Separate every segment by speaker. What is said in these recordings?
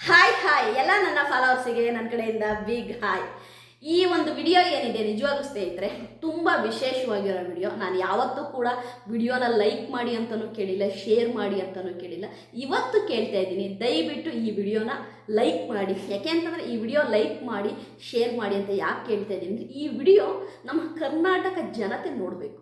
Speaker 1: Hi hi ಎಲ್ಲ ನನ್ನ ಫಾಲೋವರ್ಸಿಗೆ ನನ್ನ ಕಡೆಯಿಂದ ಬಿಗ್ ಹಾಯ್ ಈ ಒಂದು ವಿಡಿಯೋ ಏನಿದೆ, ನಿಜವಾಗ್ಲೂ ಸ್ನೇಹಿತರೆ, ತುಂಬ ವಿಶೇಷವಾಗಿರೋ ವಿಡಿಯೋ ನಾನು ಯಾವತ್ತೂ ಕೂಡ ವಿಡಿಯೋನ ಲೈಕ್ ಮಾಡಿ ಅಂತಲೂ ಕೇಳಿಲ್ಲ ಶೇರ್ ಮಾಡಿ ಅಂತಲೂ ಕೇಳಿಲ್ಲ. ಇವತ್ತು ಕೇಳ್ತಾ ಇದ್ದೀನಿ, ದಯವಿಟ್ಟು ಈ ವಿಡಿಯೋನ ಲೈಕ್ ಮಾಡಿ. ಯಾಕೆ ಅಂತಂದರೆ, ಈ ವಿಡಿಯೋ ಲೈಕ್ ಮಾಡಿ ಶೇರ್ ಮಾಡಿ ಅಂತ ಯಾಕೆ ಕೇಳ್ತಾ ಇದ್ದೀನಿ ಈ ವಿಡಿಯೋ ನಮ್ಮ ಕರ್ನಾಟಕ ಜನತೆ ನೋಡಬೇಕು.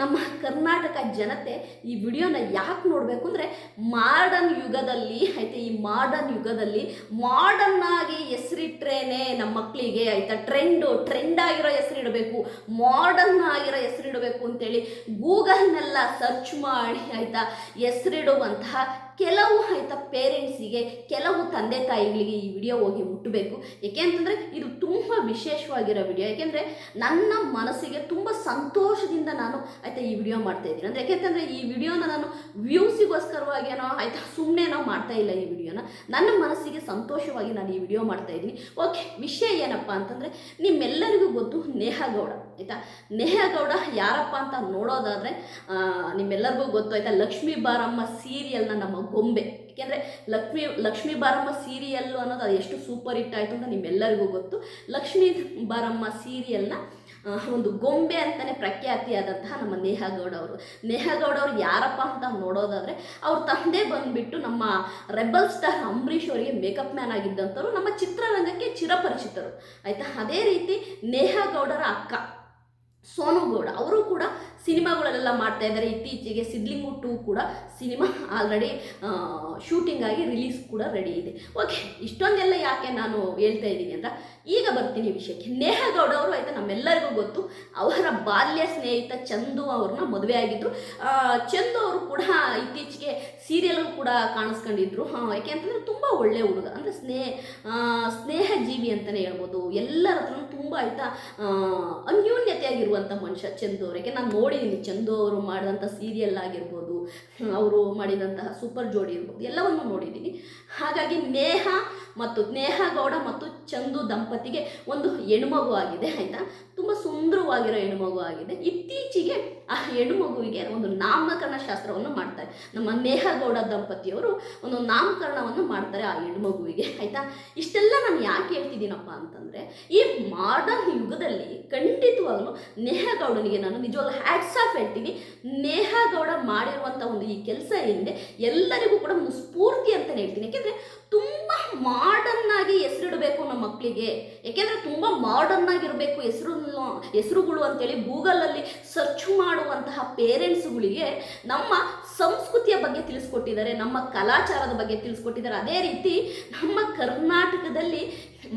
Speaker 1: ನಮ್ಮ ಕರ್ನಾಟಕ ಜನತೆ ಈ ವಿಡಿಯೋನ ಯಾಕೆ ನೋಡಬೇಕು ಅಂದರೆ ಮಾಡರ್ನ್ ಯುಗದಲ್ಲಿ, ಆಯ್ತಾ ಈ ಮಾಡರ್ನ್ ಯುಗದಲ್ಲಿ ಮಾಡರ್ನ್ ಆಗಿ ಹೆಸರಿಟ್ರೇನೆ ನಮ್ಮ ಮಕ್ಕಳಿಗೆ ಆಯಿತಾ ಟ್ರೆಂಡು ಟ್ರೆಂಡ್ ಆಗಿರೋ ಹೆಸರಿಡಬೇಕು ಮಾಡರ್ನ್ ಆಗಿರೋ ಹೆಸರಿಡಬೇಕು ಅಂತೇಳಿ ಗೂಗಲ್ನೆಲ್ಲ ಸರ್ಚ್ ಮಾಡಿ, ಆಯಿತಾ ಹೆಸರಿಡುವಂತಹ ಕೆಲವು ಆಯ್ತಾ ಪೇರೆಂಟ್ಸಿಗೆ ಕೆಲವು ತಂದೆ ತಾಯಿಗಳಿಗೆ ಈ ವಿಡಿಯೋ ಹೋಗಿ ಮುಟ್ಟಬೇಕು ಅಂತಂದರೆ ಇದು ತುಂಬ ವಿಶೇಷವಾಗಿರೋ ವಿಡಿಯೋ ಯಾಕೆಂದರೆ ನನ್ನ ಮನಸ್ಸಿಗೆ ತುಂಬ ಸಂತೋಷದಿಂದ ನಾನು ಆಯ್ತಾ ಈ ವಿಡಿಯೋ ಮಾಡ್ತಾ ಇದ್ದೀನಿ. ಅಂದರೆ ಯಾಕೆಂತಂದರೆ ಈ ವಿಡಿಯೋನ ನಾನು ವ್ಯೂಸಿಗೋಸ್ಕರವಾಗೇನೋ ಆಯ್ತಾ ನಾವು ಮಾಡ್ತಾ ಇಲ್ಲ ಈ ವಿಡಿಯೋನ ನನ್ನ ಮನಸ್ಸಿಗೆ ಸಂತೋಷವಾಗಿ ನಾನು ಈ ವಿಡಿಯೋ ಮಾಡ್ತಾ ಇದ್ದೀನಿ. ಓಕೆ, ವಿಷಯ ಏನಪ್ಪ ಅಂತಂದರೆ ನಿಮ್ಮೆಲ್ಲರಿಗೂ ಗೊತ್ತು ನೇಹಾ ಗೌಡ, ಆಯಿತಾ? ನೇಹಾ ಗೌಡ ಯಾರಪ್ಪ ಅಂತ ನೋಡೋದಾದರೆ ನಿಮ್ಮೆಲ್ಲರಿಗೂ ಗೊತ್ತು ಆಯಿತಾ ಲಕ್ಷ್ಮೀ ಬಾರಮ್ಮ ಸೀರಿಯಲ್ನ ನಮ್ಮ ಗೊಂಬೆ. ಯಾಕೆಂದರೆ ಲಕ್ಷ್ಮೀ ಲಕ್ಷ್ಮೀ ಬಾರಮ್ಮ ಸೀರಿಯಲ್ಲು ಅನ್ನೋದು ಅದು ಎಷ್ಟು ಸೂಪರ್ ಹಿಟ್ ಆಯಿತು ಅಂತ ನಿಮ್ಮೆಲ್ಲರಿಗೂ ಗೊತ್ತು. ಲಕ್ಷ್ಮೀ ಬಾರಮ್ಮ ಸೀರಿಯಲ್ನ ಒಂದು ಗೊಂಬೆ ಅಂತಲೇ ಪ್ರಖ್ಯಾತಿಯಾದಂತಹ ನಮ್ಮ ನೇಹಾ ಗೌಡ ಅವರು. ನೇಹಾ ಗೌಡ ಅವರು ಯಾರಪ್ಪ ಅಂತ ನೋಡೋದಾದರೆ, ಅವ್ರ ತಂದೆ ಬಂದುಬಿಟ್ಟು ನಮ್ಮ ರೆಬಲ್ ಸ್ಟಾರ್ ಅಂಬರೀಷ್ ಅವರಿಗೆ ಮೇಕಪ್ ಮ್ಯಾನ್ ಆಗಿದ್ದಂಥವ್ರು, ನಮ್ಮ ಚಿತ್ರರಂಗಕ್ಕೆ ಚಿರಪರಿಚಿತರು. ಆಯಿತಾ? ಅದೇ ರೀತಿ ನೇಹಾಗೌಡರ ಅಕ್ಕ ಸೋನು ಗೌಡ ಅವರು ಕೂಡ ಸಿನಿಮಾಗಳಲ್ಲೆಲ್ಲ ಮಾಡ್ತಾ ಇದ್ದಾರೆ. ಇತ್ತೀಚೆಗೆ ಸಿದ್ಲಿಂಗು ಟೂ ಕೂಡ ಸಿನಿಮಾ ಆಲ್ರೆಡಿ ಶೂಟಿಂಗ್ ಆಗಿ ರಿಲೀಸ್ ಕೂಡ ರೆಡಿ ಇದೆ. ಓಕೆ ಇಷ್ಟೊಂದೆಲ್ಲ ಯಾಕೆ ನಾನು ಹೇಳ್ತಾ ಇದ್ದೀನಿ ಅಂದ್ರೆ, ಈಗ ಬರ್ತೀನಿ ವಿಷಯಕ್ಕೆ. ನೇಹಾ ಗೌಡ ಅವರು ಆಯ್ತಾ ನಮ್ಮೆಲ್ಲರಿಗೂ ಗೊತ್ತು, ಅವರ ಬಾಲ್ಯ ಸ್ನೇಹಿತ ಚಂದು ಅವ್ರನ್ನ ಮದುವೆ ಆಗಿದ್ರು. ಚಂದು ಅವರು ಕೂಡ ಇತ್ತೀಚೆಗೆ ಸೀರಿಯಲ್ ಕೂಡ ಕಾಣಿಸ್ಕೊಂಡಿದ್ರು. ಹಾಂ, ಯಾಕೆ ಅಂತಂದರೆ ತುಂಬ ಒಳ್ಳೆ ಹುಡುಗ. ಅಂದರೆ ಸ್ನೇಹ ಸ್ನೇಹ ಜೀವಿ ಅಂತಲೇ ಹೇಳ್ಬೋದು. ಎಲ್ಲರ ಹತ್ರನೂ ತುಂಬ ಆಯ್ತಾ ಅನ್ಯೋನ್ಯತೆಯಾಗಿರುವಂಥ ಮನುಷ್ಯ ಚಂದು ಅವ್ರು. ಯಾಕೆ, ನಾನು ನೋಡಿದ್ದೀನಿ ಚಂದು ಅವರು ಮಾಡಿದಂಥ ಸೀರಿಯಲ್ ಆಗಿರ್ಬೋದು. ಅವರು ಮಾಡಿದಂತಹ ಸೂಪರ್ ಜೋಡಿ ಇರ್ಬೋದು. ಎಲ್ಲವನ್ನು ನೋಡಿದ್ದೀನಿ ಹಾಗಾಗಿ, ನೇಹ ಮತ್ತು ನೇಹ ಗೌಡ ಮತ್ತು ಚಂದು ದಂಪತಿಗೆ ಒಂದು ಹೆಣ್ಮಗು ಆಗಿದೆ, ಆಯಿತಾ? ತುಂಬ ಸುಂದರವಾಗಿರೋ ಹೆಣ್ಮಗು ಆಗಿದೆ. ಇತ್ತೀಚೆಗೆ ಆ ಹೆಣ್ಮಗುವಿಗೆ ಒಂದು ನಾಮಕರಣ ಶಾಸ್ತ್ರವನ್ನು ಮಾಡ್ತಾರೆ. ನಮ್ಮ ನೇಹ ಗೌಡ ದಂಪತಿಯವರು ಒಂದು ನಾಮಕರಣವನ್ನು ಮಾಡ್ತಾರೆ ಆ ಹೆಣ್ಮಗುವಿಗೆ, ಆಯಿತಾ? ಇಷ್ಟೆಲ್ಲ ನಾನು ಯಾಕೆ ಹೇಳ್ತಿದ್ದೀನಪ್ಪ ಅಂತಂದರೆ, ಈ ಮಾಡರ್ನ್ ಯುಗದಲ್ಲಿ ಖಂಡಿತವಾಗ್ಲೂ ನೇಹ ಗೌಡನಿಗೆ ನಾನು ನಿಜವಾಗ್ಲೂ ಹ್ಯಾಟ್ಸ್ ಆಫ್ ಹೇಳ್ತೀನಿ. ನೇಹ ಗೌಡ ಮಾಡಿರುವಂಥ ಒಂದು ಈ ಕೆಲಸ ಏನಿದೆ, ಎಲ್ಲರಿಗೂ ಕೂಡ ಸ್ಫೂರ್ತಿ ಅಂತಲೇ ಹೇಳ್ತೀನಿ. ಯಾಕೆಂದರೆ ತುಂಬ ಮಾಡರ್ನ್ ಆಗಿ ಹೆಸರಿಡಬೇಕು ನಮ್ಮ ಮಕ್ಕಳಿಗೆ ಯಾಕೆಂದರೆ ತುಂಬ ಮಾಡರ್ನ್ ಆಗಿರಬೇಕು ಹೆಸರು, ಹೆಸರುಗಳು ಅಂತೇಳಿ ಗೂಗಲಲ್ಲಿ ಸರ್ಚ್ ಮಾಡುವಂತಹ ಪೇರೆಂಟ್ಸ್ಗಳಿಗೆ ನಮ್ಮ ಸಂಸ್ಕೃತಿಯ ಬಗ್ಗೆ ತಿಳಿಸ್ಕೊಟ್ಟಿದ್ದಾರೆ, ನಮ್ಮ ಕಲಾಚಾರದ ಬಗ್ಗೆ ತಿಳಿಸ್ಕೊಟ್ಟಿದ್ದಾರೆ. ಅದೇ ರೀತಿ ನಮ್ಮ ಕರ್ನಾಟಕದಲ್ಲಿ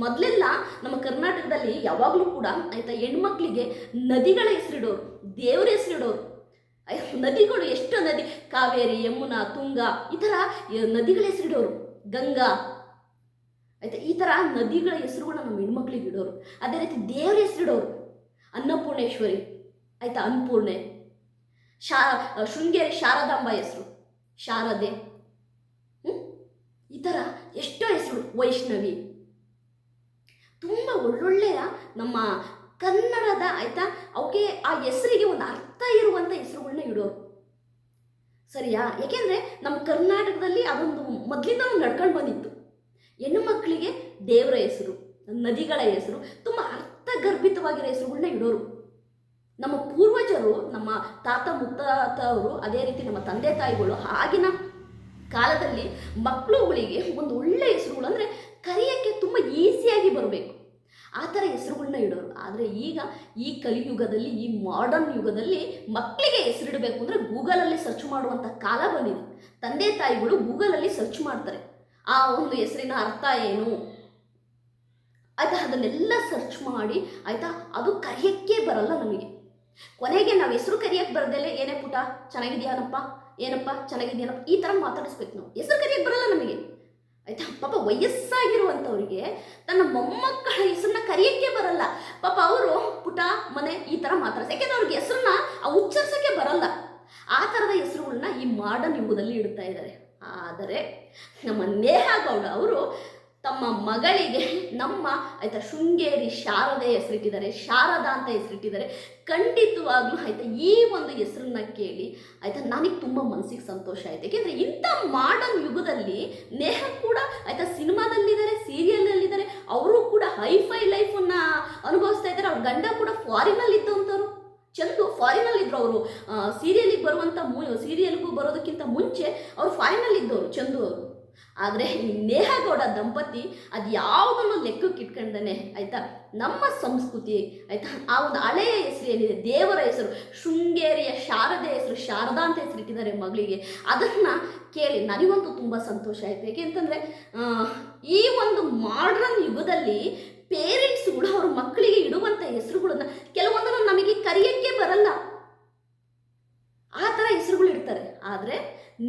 Speaker 1: ಮೊದಲೆಲ್ಲ ನಮ್ಮ ಕರ್ನಾಟಕದಲ್ಲಿ ಯಾವಾಗಲೂ ಕೂಡ ಆಯಿತಾ ಹೆಣ್ಮಕ್ಳಿಗೆ ನದಿಗಳ ಹೆಸರಿಡೋರು, ದೇವರ ಹೆಸರಿಡೋರು. ನದಿಗಳು ಎಷ್ಟು ನದಿ, ಕಾವೇರಿ, ಯಮುನಾ, ತುಂಗಾ, ಈ ಥರ ನದಿಗಳ ಹೆಸರಿಡೋರು. ಗಂಗಾ. ಆಯ್ತಾ, ಈ ಥರ ನದಿಗಳ ಹೆಸರುಗಳು ನಮ್ಮ ಹೆಣ್ಮಕ್ಳಿಗೆ ಇಡೋರು. ಅದೇ ರೀತಿ ದೇವರ ಹೆಸರಿಡೋರು. ಅನ್ನಪೂರ್ಣೇಶ್ವರಿ. ಆಯ್ತಾ, ಅನ್ನಪೂರ್ಣೆ. ಶಾ, ಶೃಂಗೇರಿ ಶಾರದಾಂಬ ಹೆಸರು. ಶಾರದೆ? ಈ ಥರ ಎಷ್ಟೋ ಹೆಸರು ವೈಷ್ಣವಿ. ತುಂಬ ಒಳ್ಳೊಳ್ಳೆಯ ನಮ್ಮ ಕನ್ನಡದ, ಆಯ್ತಾ? ಅವಕ್ಕೆ ಆ ಹೆಸರಿಗೆ ಒಂದು ಅರ್ಥ ಇರುವಂಥ ಹೆಸರುಗಳನ್ನ ಇಡೋರು. ಸರಿಯಾ? ಯಾಕೆಂದರೆ ನಮ್ಮ ಕರ್ನಾಟಕದಲ್ಲಿ ಅದೊಂದು ಮೊದಲಿಂದ ನಡ್ಕೊಂಡು ಬಂದಿತ್ತು. ಹೆಣ್ಣು ಮಕ್ಕಳಿಗೆ ದೇವರ ಹೆಸರು, ನದಿಗಳ ಹೆಸರು, ತುಂಬ ಅರ್ಥಗರ್ಭಿತವಾಗಿರೋ ಹೆಸರುಗಳನ್ನ ಇಡೋರು. ನಮ್ಮ ಪೂರ್ವಜರು, ನಮ್ಮ ತಾತ ಮುತ್ತಾತವರು, ಅದೇ ರೀತಿ ನಮ್ಮ ತಂದೆ ತಾಯಿಗಳು ಆಗಿನ ಕಾಲದಲ್ಲಿ ಮಕ್ಕಳುಗಳಿಗೆ ಒಂದು ಒಳ್ಳೆಯ ಹೆಸರುಗಳು ಅಂದರೆ ಕರೆಯೋಕ್ಕೆ ತುಂಬ ಈಸಿಯಾಗಿ ಬರಬೇಕು. ಆ ಥರ ಹೆಸರುಗಳನ್ನ ಇಡೋರು. ಆದರೆ ಈಗ ಈ ಕಲಿಯುಗದಲ್ಲಿ, ಈ ಮಾಡರ್ನ್ ಯುಗದಲ್ಲಿ ಮಕ್ಕಳಿಗೆ ಹೆಸರಿಡಬೇಕು ಅಂದರೆ ಗೂಗಲಲ್ಲಿ ಸರ್ಚ್ ಮಾಡುವಂಥ ಕಾಲ ಬಂದಿದೆ. ತಂದೆ ತಾಯಿಗಳು ಗೂಗಲಲ್ಲಿ ಸರ್ಚ್ ಮಾಡ್ತಾರೆ. ಆ ಒಂದು ಹೆಸರಿನ ಅರ್ಥ ಏನು? ಆಯಿತಾ? ಅದನ್ನೆಲ್ಲ ಸರ್ಚ್ ಮಾಡಿ, ಆಯಿತಾ? ಅದು ಕರೆಯೋಕ್ಕೆ ಬರಲ್ಲ ನಮಗೆ. ಕೊನೆಗೆ ನಾವು ಹೆಸರು ಕರಿಯಕ್ಕೆ ಬರದಲ್ಲೇ ಏನೇ ಪುಟ? ಚೆನ್ನಾಗಿದೆಯಾನಪ್ಪ? ಏನಪ್ಪ? ಚೆನ್ನಾಗಿದೆಯಾನಪ್ಪ? ಈ ಥರ ಮಾತಾಡಿಸ್ಬೇಕು ನಾವು. ಹೆಸರು ಕರಿಯಕ್ಕೆ ಬರಲ್ಲ ನಮಗೆ. ಆಯ್ತಾ? ಪಾಪ ವಯಸ್ಸಾಗಿರುವಂಥವ್ರಿಗೆ ತನ್ನ ಮೊಮ್ಮಕ್ಕಳ ಹೆಸರನ್ನ ಕರೆಯೋಕ್ಕೆ ಬರಲ್ಲ. ಪಾಪ ಅವರು ಪುಟ, ಮನೆ ಈ ಥರ ಮಾತಾಡ್ತಾರೆ ಯಾಕೆಂದ್ರೆ ಅವ್ರಿಗೆ ಹೆಸರನ್ನ ಉಚ್ಚರಿಸೋಕ್ಕೆ ಬರಲ್ಲ. ಆ ಥರದ ಹೆಸರುಗಳನ್ನ ಈ ಮಾಡರ್ನ್ ಯುಗದಲ್ಲಿ ಇಡ್ತಾ ಇದ್ದಾರೆ. ಆದರೆ ನಮ್ಮ ನೇಹಾ ಗೌಡ ಅವರು ತಮ್ಮ ಮಗಳಿಗೆ ನಮ್ಮ ಆಯಿತಾ ಶೃಂಗೇರಿ ಶಾರದೆ ಹೆಸರಿಟ್ಟಿದ್ದಾರೆ. ಶಾರದಾ ಅಂತ ಹೆಸರಿಟ್ಟಿದ್ದಾರೆ. ಖಂಡಿತವಾಗ್ಲೂ ಆಯಿತಾ ಈ ಒಂದು ಹೆಸರನ್ನ ಕೇಳಿ ಆಯಿತಾ ನನಗೆ ತುಂಬ ಮನಸ್ಸಿಗೆ ಸಂತೋಷ ಆಯಿತು. ಯಾಕೆಂದರೆ ಇಂಥ ಮಾಡರ್ನ್ ಯುಗದಲ್ಲಿ ನೇಹ ಕೂಡ ಆಯಿತಾ ಸಿನಿಮಾದಲ್ಲಿದ್ದಾರೆ ಸೀರಿಯಲ್ನಲ್ಲಿದ್ದಾರೆ ಅವರು ಕೂಡ ಹೈಫೈ ಲೈಫನ್ನು ಅನುಭವಿಸ್ತಾ ಇದ್ದಾರೆ. ಅವ್ರ ಗಂಡ ಕೂಡ ಫಾರಿನಲ್ಲಿ ಇದ್ದಂಥವ್ರು ಚಂದು ಫಾರಿನಲ್ಲಿ ಇದ್ರು ಅವರು ಸೀರಿಯಲಿಗೆ ಬರುವಂಥ ಮೂ ಸೀರಿಯಲ್ಗೂ ಬರೋದಕ್ಕಿಂತ ಮುಂಚೆ ಅವರು ಫಾರಿನಲ್ಲಿ ಇದ್ದವರು ಚಂದು ಅವರು. ಆದರೆ ನೇಹಗೌಡ ದಂಪತಿ ಅದು ಯಾವುದನ್ನು ಲೆಕ್ಕಕ್ಕೆ ಇಟ್ಕೊಂಡನೆ, ಆಯಿತಾ? ನಮ್ಮ ಸಂಸ್ಕೃತಿ, ಆಯಿತಾ? ಆ ಒಂದು ಹಳೆಯ ಹೆಸರು ಏನಿದೆ ದೇವರ ಹೆಸರು, ಶೃಂಗೇರಿಯ ಶಾರದೆ ಹೆಸರು, ಶಾರದಾ ಅಂತ ಹೆಸರಿಟ್ಟಿದ್ದಾರೆ ಮಗಳಿಗೆ. ಅದನ್ನು ಕೇಳಿ ನನಗಂತೂ ತುಂಬ ಸಂತೋಷ ಆಯಿತು. ಯಾಕೆಂತಂದರೆ ಈ ಒಂದು ಮಾಡ್ರನ್ ಯುಗದಲ್ಲಿ ಪೇರೆಂಟ್ಸ್ಗಳು ಅವ್ರ ಮಕ್ಕಳಿಗೆ ಇಡುವಂಥ ಹೆಸರುಗಳನ್ನು ಕೆಲವೊಂದನ್ನು ನಮಗೆ ಕರೆಯೋಕ್ಕೆ ಬರಲ್ಲ. ಆ ಥರ ಹೆಸರುಗಳು ಇಡ್ತಾರೆ ಆದರೆ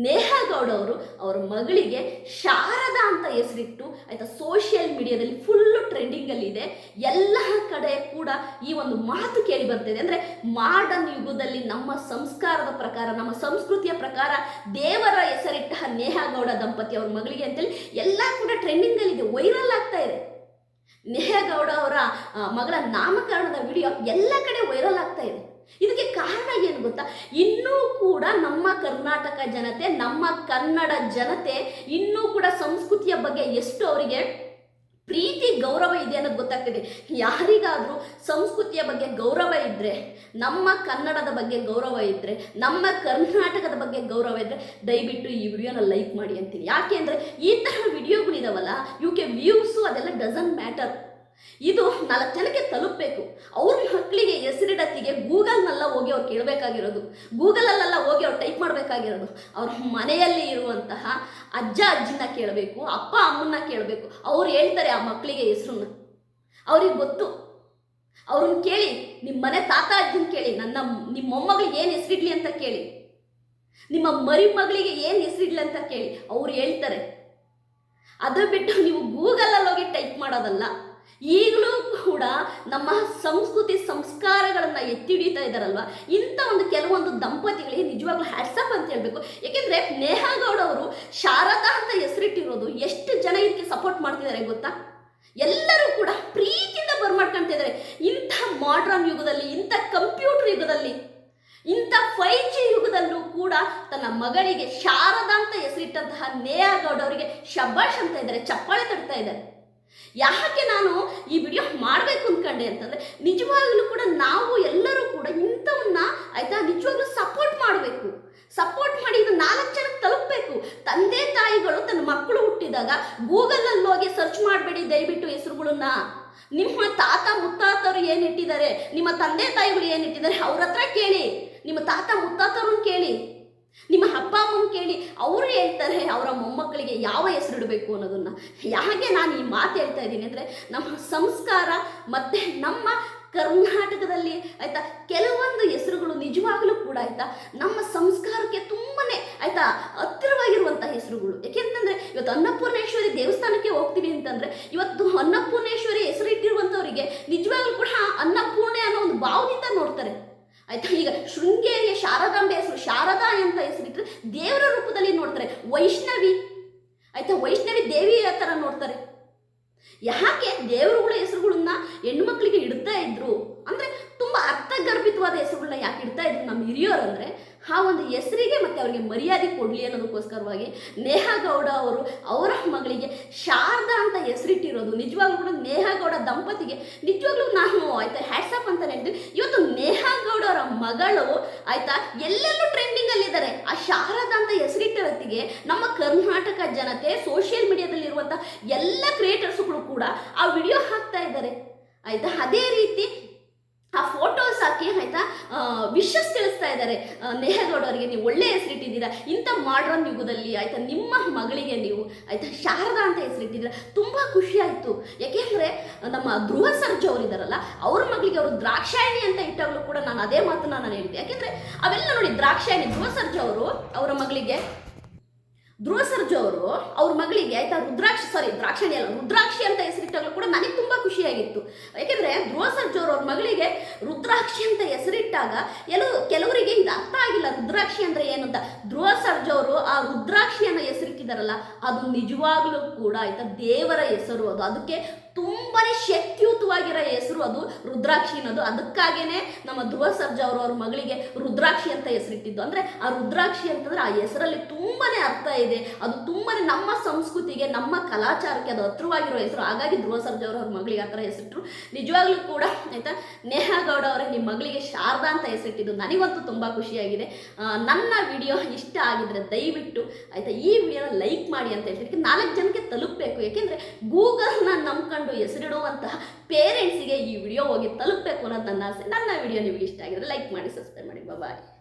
Speaker 1: ನೇಹಾ ಗೌಡ ಅವರು ಅವರ ಮಗಳಿಗೆ ಶಾರದಾ ಅಂತ ಹೆಸರಿಟ್ಟು, ಆಯಿತಾ ಸೋಷಿಯಲ್ ಮೀಡಿಯಾದಲ್ಲಿ ಫುಲ್ಲು ಟ್ರೆಂಡಿಂಗಲ್ಲಿದೆ ಎಲ್ಲ ಕಡೆ ಕೂಡ ಈ ಒಂದು ಮಾತು ಕೇಳಿ ಬರ್ತಿದೆ. ಅಂದರೆ ಮಾಡರ್ನ್ ಯುಗದಲ್ಲಿ ನಮ್ಮ ಸಂಸ್ಕಾರದ ಪ್ರಕಾರ, ನಮ್ಮ ಸಂಸ್ಕೃತಿಯ ಪ್ರಕಾರ ದೇವರ ಹೆಸರಿಟ್ಟ ನೇಹಾ ಗೌಡ ದಂಪತಿ ಅವ್ರ ಮಗಳಿಗೆ ಅಂತೇಳಿ ಎಲ್ಲ ಕೂಡ ಟ್ರೆಂಡಿಂಗಲ್ಲಿದೆ ವೈರಲ್ ಆಗ್ತಾ ಇದೆ. ನೇಹಗೌಡ ಅವರ ಮಗಳ ನಾಮಕರಣದ ವಿಡಿಯೋ ಎಲ್ಲ ಕಡೆ ವೈರಲ್ ಆಗ್ತಾ ಇದೆ. ಇದಕ್ಕೆ ಕಾರಣ ಏನು ಗೊತ್ತಾ? ಇನ್ನೂ ಕೂಡ ನಮ್ಮ ಕರ್ನಾಟಕ ಜನತೆ, ನಮ್ಮ ಕನ್ನಡ ಜನತೆ, ಇನ್ನೂ ಕೂಡ ಸಂಸ್ಕೃತಿಯ ಬಗ್ಗೆ ಎಷ್ಟು ಅವರಿಗೆ ಪ್ರೀತಿ, ಗೌರವ ಇದೆ ಅನ್ನೋದು ಗೊತ್ತಾಗ್ತಿದೆ. ಯಾರಿಗಾದರೂ ಸಂಸ್ಕೃತಿಯ ಬಗ್ಗೆ ಗೌರವ ಇದ್ದರೆ ನಮ್ಮ ಕನ್ನಡದ ಬಗ್ಗೆ ಗೌರವ ಇದ್ದರೆ ನಮ್ಮ ಕರ್ನಾಟಕದ ಬಗ್ಗೆ ಗೌರವ ಇದ್ದರೆ ದಯವಿಟ್ಟು ಈ ವಿಡಿಯೋನ ಲೈಕ್ ಮಾಡಿ ಅಂತೀನಿ. ಯಾಕೆ ಅಂದರೆ ಈ ಥರ ವಿಡಿಯೋಗಳಿದಾವಲ್ಲ ಇವಕ್ಕೆ ವ್ಯೂಸು ಅದೆಲ್ಲ ಡಸನ್ ಮ್ಯಾಟರ್ ಇದು ನಾಲ್ಕು ಜನಕ್ಕೆ ತಲುಪಬೇಕು. ಅವ್ರ ಮಕ್ಕಳಿಗೆ ಹೆಸರಿಡತ್ತಿಗೆ ಗೂಗಲ್ನೆಲ್ಲ ಹೋಗಿ ಅವ್ರು ಕೇಳಬೇಕಾಗಿರೋದು. ಗೂಗಲಲ್ಲೆಲ್ಲ ಹೋಗಿ ಅವ್ರು ಟೈಪ್ ಮಾಡಬೇಕಾಗಿರೋದು. ಅವ್ರ ಮನೆಯಲ್ಲಿ ಇರುವಂತಹ ಅಜ್ಜ, ಅಜ್ಜಿನ ಕೇಳಬೇಕು, ಅಪ್ಪ, ಅಮ್ಮನ್ನ ಕೇಳಬೇಕು. ಅವ್ರು ಹೇಳ್ತಾರೆ ಆ ಮಕ್ಕಳಿಗೆ ಹೆಸರನ್ನ. ಅವ್ರಿಗೆ ಗೊತ್ತು. ಅವ್ರನ್ನ ಕೇಳಿ ನಿಮ್ಮ ಮನೆ ತಾತ, ಅಜ್ಜನ ಕೇಳಿ, ನನ್ನ ನಿಮ್ಮ ಮೊಮ್ಮಗಳಿಗೆ ಏನು ಹೆಸರಿಡ್ಲಿ ಅಂತ ಕೇಳಿ. ನಿಮ್ಮ ಮರಿ ಮಗಳಿಗೆ ಏನು ಹೆಸರಿಡ್ಲಿ ಅಂತ ಕೇಳಿ. ಅವ್ರು ಹೇಳ್ತಾರೆ. ಅದು ಬಿಟ್ಟು ನೀವು ಗೂಗಲಲ್ಲಿ ಹೋಗಿ ಟೈಪ್ ಮಾಡೋದಲ್ಲ. ಈಗಲೂ ಕೂಡ ನಮ್ಮ ಸಂಸ್ಕೃತಿ ಸಂಸ್ಕಾರಗಳನ್ನು ಎತ್ತಿ ಹಿಡಿತಾ ಇದ್ದಾರಲ್ವ? ಇಂಥ ಒಂದು ಕೆಲವೊಂದು ದಂಪತಿಗಳಿಗೆ ನಿಜವಾಗ್ಲೂ ಹ್ಯಾಟ್ಸಪ್ ಅಂತ ಹೇಳಬೇಕು. ಏಕೆಂದರೆ ನೇಹಾಗೌಡ ಅವರು ಶಾರದಾ ಅಂತ ಹೆಸರಿಟ್ಟಿರೋದು ಎಷ್ಟು ಜನ ಇದಕ್ಕೆ ಸಪೋರ್ಟ್ ಮಾಡ್ತಿದ್ದಾರೆ ಗೊತ್ತಾ? ಎಲ್ಲರೂ ಕೂಡ ಪ್ರೀತಿಯಿಂದ ಬರ್ಮಾಡ್ಕೊಳ್ತಿದ್ದಾರೆ ಇಂಥ ಮಾಡ್ರನ್ ಯುಗದಲ್ಲಿ, ಇಂಥ ಕಂಪ್ಯೂಟರ್ ಯುಗದಲ್ಲಿ, ಇಂಥ ಫೈವ್ ಜಿ ಯುಗದಲ್ಲೂ ಕೂಡ ತನ್ನ ಮಗಳಿಗೆ ಶಾರದಾ ಅಂತ ಹೆಸರಿಟ್ಟಂತಹ ನೇಹಾಗೌಡ ಅವರಿಗೆ ಶಬಾಷ್ ಅಂತ ಇದ್ದಾರೆ, ಚಪ್ಪಾಳೆ ತಡ್ತಾ ಇದ್ದಾರೆ. ಯಾಕೆ ನಾನು ಈ ವಿಡಿಯೋ ಮಾಡಬೇಕು ಅಂದ್ಕೊಂಡೆ ಅಂತಂದರೆ, ನಿಜವಾಗಲೂ ಕೂಡ ನಾವು ಎಲ್ಲರೂ ಕೂಡ ಇಂಥವನ್ನ ಆಯಿತಾ ನಿಜವಾಗ್ಲೂ ಸಪೋರ್ಟ್ ಮಾಡಬೇಕು. ಸಪೋರ್ಟ್ ಮಾಡಿ ಇದು ನಾಲ್ಕು ಜನಕ್ಕೆ ತಲುಪಬೇಕು. ತಂದೆ ತಾಯಿಗಳು ತನ್ನ ಮಕ್ಕಳು ಹುಟ್ಟಿದಾಗ ಗೂಗಲಲ್ಲಿ ಹೋಗಿ ಸರ್ಚ್ ಮಾಡಬೇಡಿ ದಯವಿಟ್ಟು ಹೆಸರುಗಳನ್ನ. ನಿಮ್ಮ ತಾತ ಮುತ್ತಾತರು ಏನು ಇಟ್ಟಿದ್ದಾರೆ? ನಿಮ್ಮ ತಂದೆ ತಾಯಿಗಳು ಏನು ಇಟ್ಟಿದ್ದಾರೆ? ಅವ್ರ ಹತ್ರ ಕೇಳಿ. ನಿಮ್ಮ ತಾತ ಮುತ್ತಾತರನ್ನು ಕೇಳಿ. ನಿಮ್ಮ ಅಪ್ಪ ಅಮ್ಮನ ಕೇಳಿ ಅವರು ಹೇಳ್ತಾರೆ ಅವರ ಮೊಮ್ಮಕ್ಕಳಿಗೆ ಯಾವ ಹೆಸರು ಇಡಬೇಕು ಅನ್ನೋದನ್ನ. ಯಾಕೆ ನಾನು ಈ ಮಾತು ಹೇಳ್ತಾ ಇದ್ದೀನಿ ಅಂದರೆ ನಮ್ಮ ಸಂಸ್ಕಾರ ಮತ್ತು ನಮ್ಮ ಕರ್ನಾಟಕದಲ್ಲಿ ಆಯ್ತಾ ಕೆಲವೊಂದು ಹೆಸರುಗಳು ನಿಜವಾಗಲೂ ಕೂಡ ಆಯ್ತಾ ನಮ್ಮ ಸಂಸ್ಕಾರಕ್ಕೆ ತುಂಬನೇ ಆಯ್ತಾ ಹತ್ತಿರವಾಗಿರುವಂಥ ಹೆಸರುಗಳು. ಯಾಕೆಂತಂದ್ರೆ ಇವತ್ತು ಅನ್ನಪೂರ್ಣೇಶ್ವರಿ ದೇವಸ್ಥಾನಕ್ಕೆ ಹೋಗ್ತೀವಿ ಅಂತಂದ್ರೆ ಇವತ್ತು ಅನ್ನಪೂರ್ಣೇಶ್ವರಿ ಹೆಸರಿಟ್ಟಿರುವಂಥವರಿಗೆ ನಿಜವಾಗ್ಲೂ ಕೂಡ ಅನ್ನಪೂರ್ಣೆ ಅನ್ನೋ ಒಂದು ಭಾವದಿಂದ ನೋಡ್ತಾರೆ. ಆಯ್ತಾ? ಈಗ ಶೃಂಗೇರಿಯ ಶಾರದಾಂಬೆ ಹೆಸರು, ಶಾರದಾ ಅಂತ ಹೆಸರಿಟ್ಟರೆ ದೇವರ ರೂಪದಲ್ಲಿ ನೋಡ್ತಾರೆ. ವೈಷ್ಣವಿ. ಆಯ್ತಾ? ವೈಷ್ಣವಿ ದೇವಿ ಥರ ನೋಡ್ತಾರೆ. ಯಾಕೆ ದೇವರುಗಳ ಹೆಸರುಗಳನ್ನ ಹೆಣ್ಮಕ್ಳಿಗೆ ಇಡ್ತಾ ಇದ್ರು? ಅಂದರೆ ತುಂಬ ಅರ್ಥಗರ್ಭಿತವಾದ ಹೆಸರುಗಳನ್ನ ಯಾಕೆ ಇಡ್ತಾ ಇದ್ರು ನಮ್ಮ ಹಿರಿಯೋರು ಅಂದ್ರೆ, ಆ ಒಂದು ಹೆಸರಿಗೆ ಮತ್ತು ಅವರಿಗೆ ಮರ್ಯಾದೆ ಕೊಡಲಿ ಅನ್ನೋದಕ್ಕೋಸ್ಕರವಾಗಿ ನೇಹಾಗೌಡ ಅವರು ಅವರ ಮಗಳಿಗೆ ಶಾರದಾ ಅಂತ ಹೆಸರಿಟ್ಟಿರೋದು. ನಿಜವಾಗ್ಲೂ ಕೂಡ ನೇಹಾಗೌಡ ದಂಪತಿಗೆ, ನಿಜವಾಗ್ಲೂ ನಾನು ಆಯ್ತಾ ಹ್ಯಾಟ್ಸಪ್ ಅಂತ ಹೇಳ್ತೀನಿ ಇವತ್ತು ಅವರ ಮಗಳು, ಆಯ್ತಾ? ಎಲ್ಲೆಲ್ಲೂ ಟ್ರೆಂಡಿಂಗ್ ಅಲ್ಲಿ ಇದ್ದಾರೆ ಆ ಶಾರದಾ ಅಂತ ಹೆಸರಿಟ್ಟ ವ್ಯಕ್ತಿಗೆ ನಮ್ಮ ಕರ್ನಾಟಕ ಜನತೆ ಸೋಷಿಯಲ್ ಮೀಡಿಯಾದಲ್ಲಿ ಇರುವಂತಹ ಎಲ್ಲ ಕ್ರಿಯೇಟರ್ಸ್ಗಳು ಕೂಡ ಆ ವಿಡಿಯೋ ಹಾಕ್ತಾ ಇದ್ದಾರೆ. ಆಯ್ತಾ? ಅದೇ ರೀತಿ ಆ ಫೋಟೋಸ್ ಆಯ್ತಾ? ವಿಶಸ್ ತಿಳಿಸ್ತಾ ಇದ್ದಾರೆ. ಅವರಿಗೆ ನೀವು ಒಳ್ಳೆ ಹೆಸರಿಟ್ಟಿದ್ದೀರಾ. ಇಂಥ ಮಾಡ್ರನ್ ಯುಗದಲ್ಲಿ ಆಯ್ತಾ, ನಿಮ್ಮ ಮಗಳಿಗೆ ನೀವು ಆಯ್ತಾ, ಶಾರದಾ ಅಂತ ಹೆಸರಿಟ್ಟಿದ್ದೀರಾ. ತುಂಬ ಖುಷಿ ಆಯ್ತು. ಯಾಕೆಂದರೆ, ನಮ್ಮ ಧ್ರುವ ಅವರು ಅವರಿದ್ದಾರಲ್ಲ ಅವ್ರ ಮಗಳಿಗೆ ಅವರು ದ್ರಾಕ್ಷಾಯಣಿ ಅಂತ ಇಟ್ಟಾಗಲೂ ಕೂಡ ನಾನು ಅದೇ ಮಾತನ್ನ ನಾನು ಹೇಳಿದ್ದೆ ಯಾಕೆಂದರೆ, ಅವೆಲ್ಲ ನೋಡಿ ದ್ರಾಕ್ಷಾಯಣಿ ಧ್ರುವ ಸರ್ಜು ಅವರು, ಅವರ ಮಗಳಿಗೆ ಧ್ರುವ ಸರ್ಜವರು ಅವರು ಮಗಳಿಗೆ, ಆಯ್ತಾ, ರುದ್ರಾಕ್ಷಿ ಸಾರಿ ದ್ರಾಕ್ಷಿಣಿ ಅಲ್ಲ, ರುದ್ರಾಕ್ಷಿ ಅಂತ ಹೆಸರಿಟ್ಟಾಗಲೂ ಕೂಡ ನನಗೆ ತುಂಬ ಖುಷಿಯಾಗಿತ್ತು ಯಾಕೆಂದರೆ ಧ್ರುವ ಸರ್ಜವರು ಅವರು ಮಗಳಿಗೆ ರುದ್ರಾಕ್ಷಿ ಅಂತ ಹೆಸರಿಟ್ಟಾಗ ಎಲ್ಲೋ ಕೆಲವರಿಗೆ ಇದು ಅರ್ಥ ಆಗಿಲ್ಲ, ರುದ್ರಾಕ್ಷಿ ಅಂದರೆ ಏನು ಅಂತ. ಧ್ರುವ ಸರ್ಜವರು ಆ ರುದ್ರಾಕ್ಷಿಯನ್ನು ಹೆಸರಿಟ್ಟಿದಾರಲ್ಲ, ಅದು ನಿಜವಾಗ್ಲೂ ಕೂಡ ಆಯ್ತಾ ದೇವರ ಹೆಸರು ಅದು. ಅದಕ್ಕೆ ತುಂಬಾನೇ ಶಕ್ತಿಯುತವಾಗಿರೋ ಹೆಸರು ಅದು ರುದ್ರಾಕ್ಷಿ ಅನ್ನೋದು. ಅದಕ್ಕಾಗೇನೆ ನಮ್ಮ ಧ್ರುವ ಸರ್ಜಾ ಅವರು ಅವ್ರ ಮಗಳಿಗೆ ರುದ್ರಾಕ್ಷಿ ಅಂತ ಹೆಸರಿಟ್ಟಿದ್ದು. ಅಂದರೆ ಆ ರುದ್ರಾಕ್ಷಿ ಅಂತಂದ್ರೆ ಆ ಹೆಸರಲ್ಲಿ ತುಂಬಾನೇ ಅರ್ಥ ಇದೆ. ಅದು ತುಂಬಾನೇ ನಮ್ಮ ಸಂಸ್ಕೃತಿಗೆ, ನಮ್ಮ ಕಲಾಚಾರಕ್ಕೆ ಅದು ಹತ್ರವಾಗಿರೋ ಹೆಸರು. ಹಾಗಾಗಿ ಧ್ರುವ ಸರ್ಜಾ ಅವರು ಅವ್ರ ಮಗಳಿಗೆ ಆ ಥರ ಹೆಸರಿಟ್ರು. ನಿಜವಾಗ್ಲೂ ಕೂಡ ಆಯಿತಾ ನೇಹಾ ಗೌಡ ಅವರೇ ನಿಮ್ಮ ಮಗಳಿಗೆ ಶಾರದಾ ಅಂತ ಹೆಸರಿಟ್ಟಿದ್ದು ನನಗಂತೂ ತುಂಬ ಖುಷಿಯಾಗಿದೆ. ನನ್ನ ವಿಡಿಯೋ ಇಷ್ಟ ಆಗಿದ್ರೆ ದಯವಿಟ್ಟು ಆಯಿತಾ ಈ ವಿಡಿಯೋನ ಲೈಕ್ ಮಾಡಿ ಅಂತ ಹೇಳ್ತೀನಿ ನಾಲ್ಕು ಜನಕ್ಕೆ ತಲುಪಬೇಕು. ಯಾಕೆಂದರೆ ಗೂಗಲ್ನ ನಂಬ್ಕೊಂಡು ಹೆಸರಿಡುವಂತಹ ಪೇರೆಂಟ್ಸಿಗೆ ಈ ವಿಡಿಯೋ ಹೋಗಿ ತಲುಪಬೇಕು ಅನ್ನೋದು ನನ್ನ ಆಸೆ. ನನ್ನ ವಿಡಿಯೋ ನಿಮಗೆ ಇಷ್ಟ ಆಗಿದ್ರೆ ಲೈಕ್ ಮಾಡಿ ಸಬ್ಸ್ಕ್ರೈಬ್ ಮಾಡಿ. ಬಾಯ್